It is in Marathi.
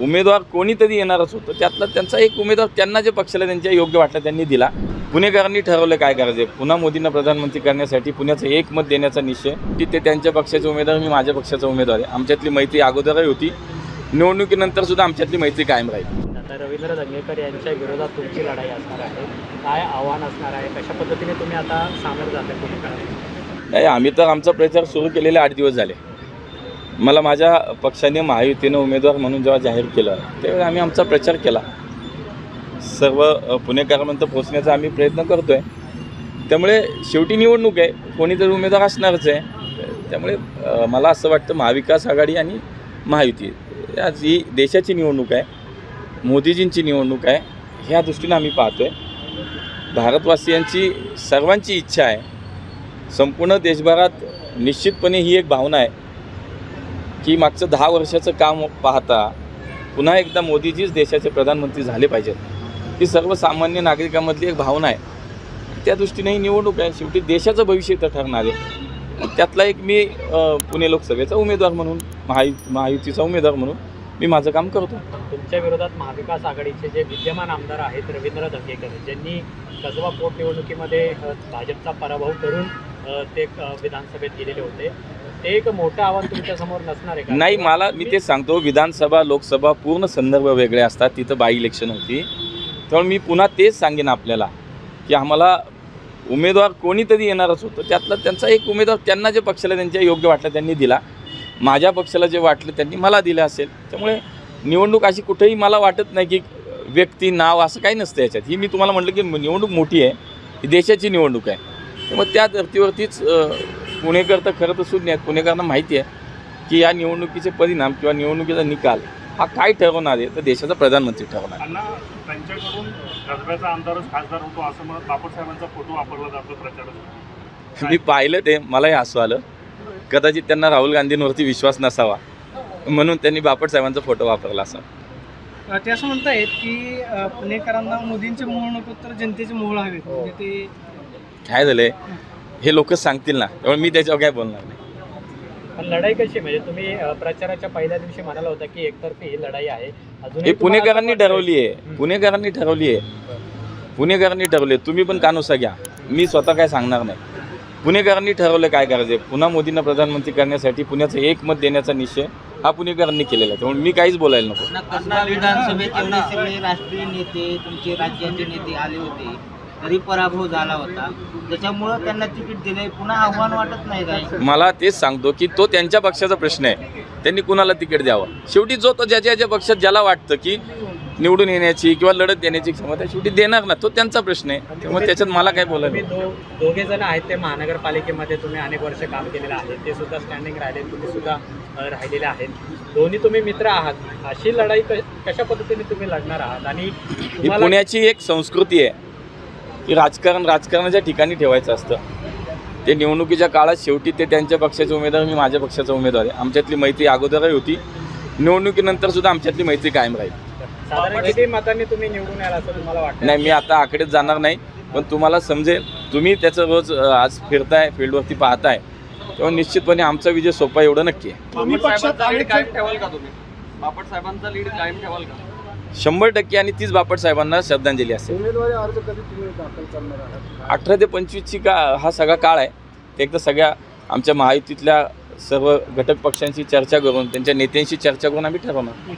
उमेदवार कोणीतरी येणारच होतं. त्यातला त्यांचा एक उमेदवार त्यांना जे पक्षाला त्यांच्या योग्य वाटलं त्यांनी दिला. पुणेकरांनी ठरवलं काय करायचं? पुन्हा मोदींना प्रधानमंत्री करण्यासाठी पुण्याचं एक मत देण्याचा निश्चय. की ते त्यांच्या पक्षाचे उमेदवार मी माझ्या पक्षाचा उमेदवार आहे. आमच्यातली मैत्री अगोदरही होती. निवडणुकीनंतर सुद्धा आमच्यातली मैत्री कायम राहील. आता रवींद्र दंगेकर यांच्या विरोधात तुमची लढाई असणार आहे. काय आव्हान असणार आहे? कशा पद्धतीने तुम्ही आता सामोरं जाता पुणेकरांना? नाही आम्ही तर आमचा प्रचार सुरू केलेले आठ दिवस झाले. मला माझ्या पक्षाने महायुतीनं उमेदवार म्हणून जेव्हा जाहीर केलं त्यावेळी आम्ही आमचा प्रचार केला. सर्व पुणेकरांपर्यंत पोहोचण्याचा आम्ही प्रयत्न करतो आहे त्यामुळे शेवटी निवडणूक आहे. कोणीतरी उमेदवार असणारच आहे. त्यामुळे मला असं वाटतं महाविकास आघाडी आणि महायुती आज ही देशाची निवडणूक आहे. मोदीजींची निवडणूक आहे. ह्या दृष्टीनं आम्ही पाहतो आहे भारतवासियांची सर्वांची इच्छा आहे. संपूर्ण देशभरात निश्चितपणे ही एक भावना आहे. की मागचं दहा वर्षाचं काम पाहता पुन्हा एकदा मोदीजीच देशाचे प्रधानमंत्री झाले पाहिजेत. ही सर्वसामान्य नागरिकांमधली एक भावना आहे. त्या दृष्टीने ही निवडणूक आहे. शेवटी देशाचं भविष्य इथं ठरणार आहे. त्यातला एक मी पुणे लोकसभेचा उमेदवार म्हणून महायु महायुतीचा उमेदवार म्हणून मी माझं काम करतो. तुमच्या विरोधात महाविकास आघाडीचे जे विद्यमान आमदार आहेत रवींद्र दंगेकर ज्यांनी कसबा पोटनिवडणुकीमध्ये भाजपचा पराभव करून ते विधानसभेत गेलेले होते. एक मोठं आव्हान तुमच्यासमोर नसणार आहे का? नाही मला मी ते सांगतो विधानसभा लोकसभा पूर्ण संदर्भ वेगळे असतात तिथं बाय इलेक्शन होती. त्यामुळे मी पुन्हा तेच सांगेन आपल्याला की आम्हाला उमेदवार कोणीतरी येणारच होतं. त्यातला त्यांचा एक उमेदवार त्यांना जे पक्षाला त्यांच्या योग्य वाटलं त्यांनी दिला. माझ्या पक्षाला जे वाटलं त्यांनी मला दिलं असेल. त्यामुळे निवडणूक अशी कुठेही मला वाटत नाही की व्यक्ती नाव असं काही नसतं याच्यात. ही मी तुम्हाला म्हटलं की निवडणूक मोठी आहे ही देशाची निवडणूक आहे. त्यामुळे त्या धर्तीवरतीच अ, पुणेकर तर खरं तर शून्य आहेत. पुणेकरांना माहिती आहे की या निवडणुकीचे परिणाम किंवा निवडणुकीचा निकाल हा काय ठरवणार आहे तर देशाचा प्रधानमंत्री ठरवणार अण्णा त्यांच्याकडून कसब्याचा आमदारच खासदार होतो असं म्हणत बापट साहेबांचा फोटो वापरला जातो प्रचारात मी पाहिलं ते मलाही हसू आलं. कदाचित त्यांना राहुल गांधींवरती विश्वास नसावा म्हणून त्यांनी बापट साहेबांचा फोटो वापरला असा. ते असं म्हणतायत की पुणेकरांना मोदींचे मोह नको तर जनतेचे मोह हवेत. म्हणजे ते काय झालंय? हे लोकच सांगतील ना. त्यामुळे मी त्याच्यावर काय बोलणार नाही. पण लढाई कशी म्हणजे तुम्ही अ, प्रचाराच्या पहिल्या दिवशी म्हणाला होता की एकतर्फी ही लढाई आहे. अजूनही हे पुणेकरांनी वाटतंय- ठरवली आहे पुणेकरांनी ठरवली आहे पुणेकरांनी ठरवले तुम्ही पण कानोसा घ्या. मी स्वतः काय सांगणार नाही. पुणेकरांनी ठरवलं काय करायचं पुन्हा मोदींना प्रधानमंत्री करण्यासाठी पुण्याचं एक मत देण्याचा निश्चय हा पुणेकरांनी केलेला आहे. त्यामुळे मी काहीच बोलायला नको. कसबा विधानसभेत एवढे सगळे राष्ट्रीय नेते तुमचे राज्याचे नेते आले होते. तरी पराभव झाला होता. त्याच्यामुळं त्यांना तिकीट दिले पुन्हा आव्हान वाटत नाही काय? मला तेच सांगतो की तो त्यांच्या पक्षाचा प्रश्न आहे. त्यांनी कुणाला तिकीट द्यावं? शेवटी जो तो ज्याच्या ज्याच्या पक्षात ज्याला वाटतं की निवडून येण्याची किंवा लढत देण्याची क्षमता शेवटी देणार ना तो त्यांचा प्रश्न आहे. त्यामुळे त्याच्यात मला काय बोलायला दो दोघे जण आहेत ते महानगरपालिकेमध्ये तुम्ही अनेक वर्ष काम केलेलं आहे. ते सुद्धा स्टँडिंग राहिले तुम्ही सुद्धा राहिलेले आहेत. दोन्ही तुम्ही मित्र आहात. अशी लढाई क- कशा पद्धतीने तुम्ही लढणार आहात? आणि तुम्हाला पुण्याची एक संस्कृती आहे. की राजकारण राजकारणाच्या ठिकाणी ठेवायचं असतं. ते निवडणुकीच्या काळात शेवटी ते त्यांच्या पक्षाचे उमेदवार मी माझ्या पक्षाचा उमेदवार आहे. आमच्यातली मैत्री अगोदरही होती. निवडणुकीनंतर सुद्धा आमच्यातली मैत्री कायम राहील. साधारण किती मतांनी तुम्ही निवडून याल असं तुम्हाला वाटतं नाही मी आता आकडेच जाणार नाही पण तुम्हाला समजेल. तुम्ही त्याचं रोज आज फिरताय फील्डवरती पाहताय. तेव्हा निश्चितपणे आमचा विजय सोपा एवढं नक्की आहे. तुम्ही? पक्षात आले तर- शंभर टक्के आणि तीच बापट साहेबांना श्रद्धांजली असेल उमेदवारी अर्ज कधी तुम्ही दाखल करणार आहात? अठरा ते पंचवीसची का हा सगळा काळ आहे. ते एकदा सगळ्या आमच्या महायुतीतल्या सर्व घटक पक्षांशी चर्चा करून त्यांच्या नेत्यांशी चर्चा करून आम्ही ठरवणार.